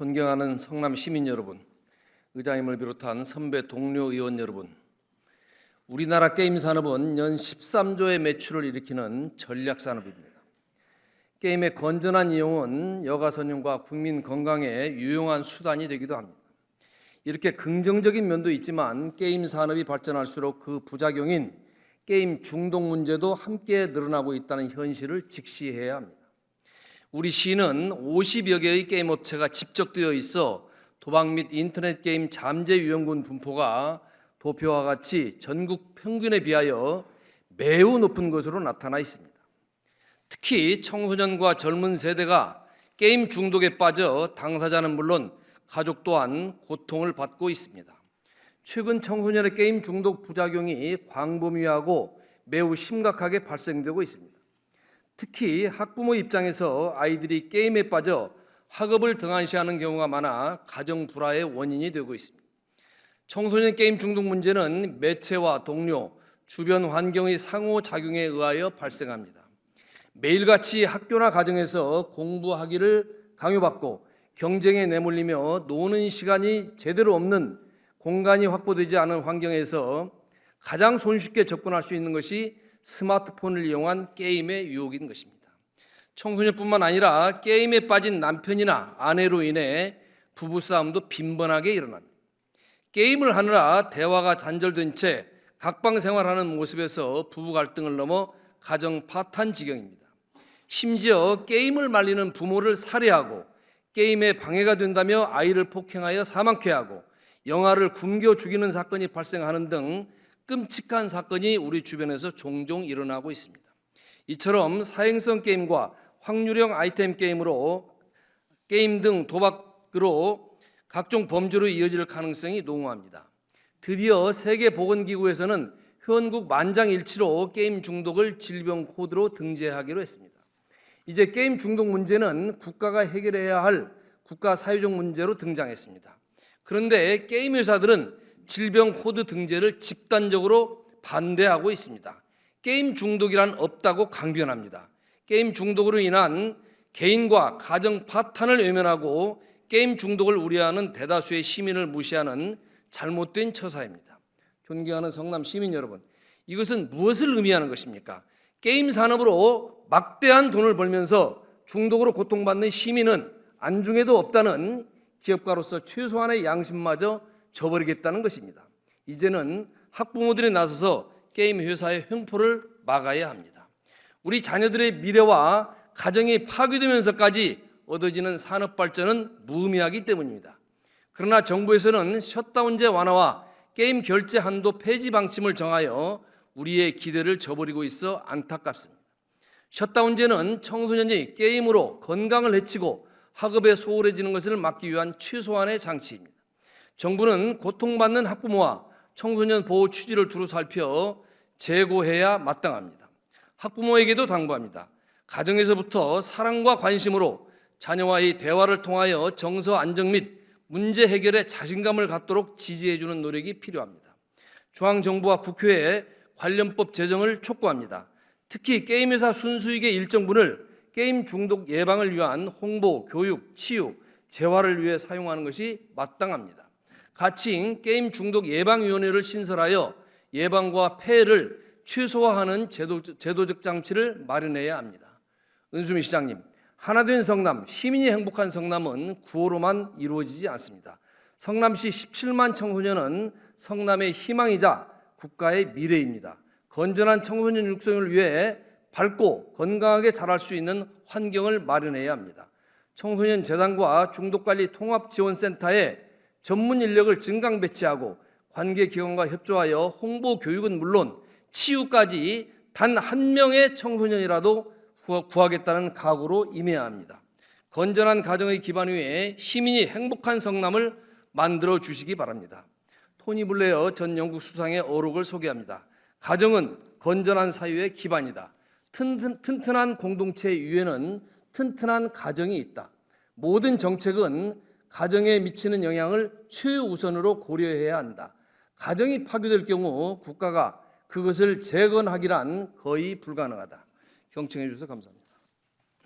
존경하는 성남 시민 여러분, 의장님을 비롯한 선배 동료 의원 여러분, 우리나라 게임 산업은 연 13조의 매출을 일으키는 전략 산업입니다. 게임의 건전한 이용은 여가 선용과 국민 건강에 유용한 수단이 되기도 합니다. 이렇게 긍정적인 면도 있지만 게임 산업이 발전할수록 그 부작용인 게임 중독 문제도 함께 늘어나고 있다는 현실을 직시해야 합니다. 우리 시는 50여 개의 게임 업체가 집적되어 있어 도박 및 인터넷 게임 잠재 위험군 분포가 도표와 같이 전국 평균에 비하여 매우 높은 것으로 나타나 있습니다. 특히 청소년과 젊은 세대가 게임 중독에 빠져 당사자는 물론 가족 또한 고통을 받고 있습니다. 최근 청소년의 게임 중독 부작용이 광범위하고 매우 심각하게 발생되고 있습니다. 특히 학부모 입장에서 아이들이 게임에 빠져 학업을 등한시하는 경우가 많아 가정 불화의 원인이 되고 있습니다. 청소년 게임 중독 문제는 매체와 동료, 주변 환경의 상호작용에 의하여 발생합니다. 매일같이 학교나 가정에서 공부하기를 강요받고 경쟁에 내몰리며 노는 시간이 제대로 없는 공간이 확보되지 않은 환경에서 가장 손쉽게 접근할 수 있는 것이 스마트폰을 이용한 게임의 유혹인 것입니다. 청소년뿐만 아니라 게임에 빠진 남편이나 아내로 인해 부부싸움도 빈번하게 일어납니다. 게임을 하느라 대화가 단절된 채 각방 생활하는 모습에서 부부 갈등을 넘어 가정 파탄 지경입니다. 심지어 게임을 말리는 부모를 살해하고 게임에 방해가 된다며 아이를 폭행하여 사망케 하고 영아를 굶겨 죽이는 사건이 발생하는 등 끔찍한 사건이 우리 주변에서 종종 일어나고 있습니다. 이처럼 사행성 게임과 확률형 아이템 게임으로 게임 등 도박으로 각종 범죄로 이어질 가능성이 농후합니다. 드디어 세계보건기구에서는 회원국 만장일치로 게임 중독을 질병 코드로 등재하기로 했습니다. 이제 게임 중독 문제는 국가가 해결해야 할 국가 사회적 문제로 등장했습니다. 그런데 게임 회사들은 질병 코드 등재를 집단적으로 반대하고 있습니다. 게임 중독이란 없다고 강변합니다. 게임 중독으로 인한 개인과 가정 파탄을 외면하고 게임 중독을 우려하는 대다수의 시민을 무시하는 잘못된 처사입니다. 존경하는 성남 시민 여러분, 이것은 무엇을 의미하는 것입니까? 게임 산업으로 막대한 돈을 벌면서 중독으로 고통받는 시민은 안중에도 없다는 기업가로서 최소한의 양심마저 저버리겠다는 것입니다. 이제는 학부모들이 나서서 게임 회사의 횡포를 막아야 합니다. 우리 자녀들의 미래와 가정이 파괴되면서까지 얻어지는 산업 발전은 무의미하기 때문입니다. 그러나 정부에서는 셧다운제 완화와 게임 결제 한도 폐지 방침을 정하여 우리의 기대를 저버리고 있어 안타깝습니다. 셧다운제는 청소년이 게임으로 건강을 해치고 학업에 소홀해지는 것을 막기 위한 최소한의 장치입니다. 정부는 고통받는 학부모와 청소년 보호 취지를 두루 살펴 재고해야 마땅합니다. 학부모에게도 당부합니다. 가정에서부터 사랑과 관심으로 자녀와의 대화를 통하여 정서 안정 및 문제 해결에 자신감을 갖도록 지지해 주는 노력이 필요합니다. 중앙 정부와 국회에 관련법 제정을 촉구합니다. 특히 게임 회사 순수익의 일정분을 게임 중독 예방을 위한 홍보, 교육, 치유, 재활을 위해 사용하는 것이 마땅합니다. 가칭 게임 중독 예방위원회를 신설하여 예방과 폐해를 최소화하는 제도, 제도적 장치를 마련해야 합니다. 은수미 시장님, 하나된 성남, 시민이 행복한 성남은 구호로만 이루어지지 않습니다. 성남시 17만 청소년은 성남의 희망이자 국가의 미래입니다. 건전한 청소년 육성을 위해 밝고 건강하게 자랄 수 있는 환경을 마련해야 합니다. 청소년 재단과 중독관리 통합지원센터에 전문 인력을 증강 배치하고 관계 기관과 협조하여 홍보 교육은 물론 치유까지 단 한 명의 청소년이라도 구하겠다는 각오로 임해야 합니다. 건전한 가정의 기반 위에 시민이 행복한 성남을 만들어 주시기 바랍니다. 토니 블레어 전 영국 수상의 어록을 소개합니다. 가정은 건전한 사회의 기반이다. 튼튼, 튼튼 한 공동체 위에는 튼튼한 가정이 있다. 모든 정책은 가정에 미치는 영향을 최우선으로 고려해야 한다. 가정이 파괴될 경우 국가가 그것을 재건하기란 거의 불가능하다. 경청해 주셔서 감사합니다.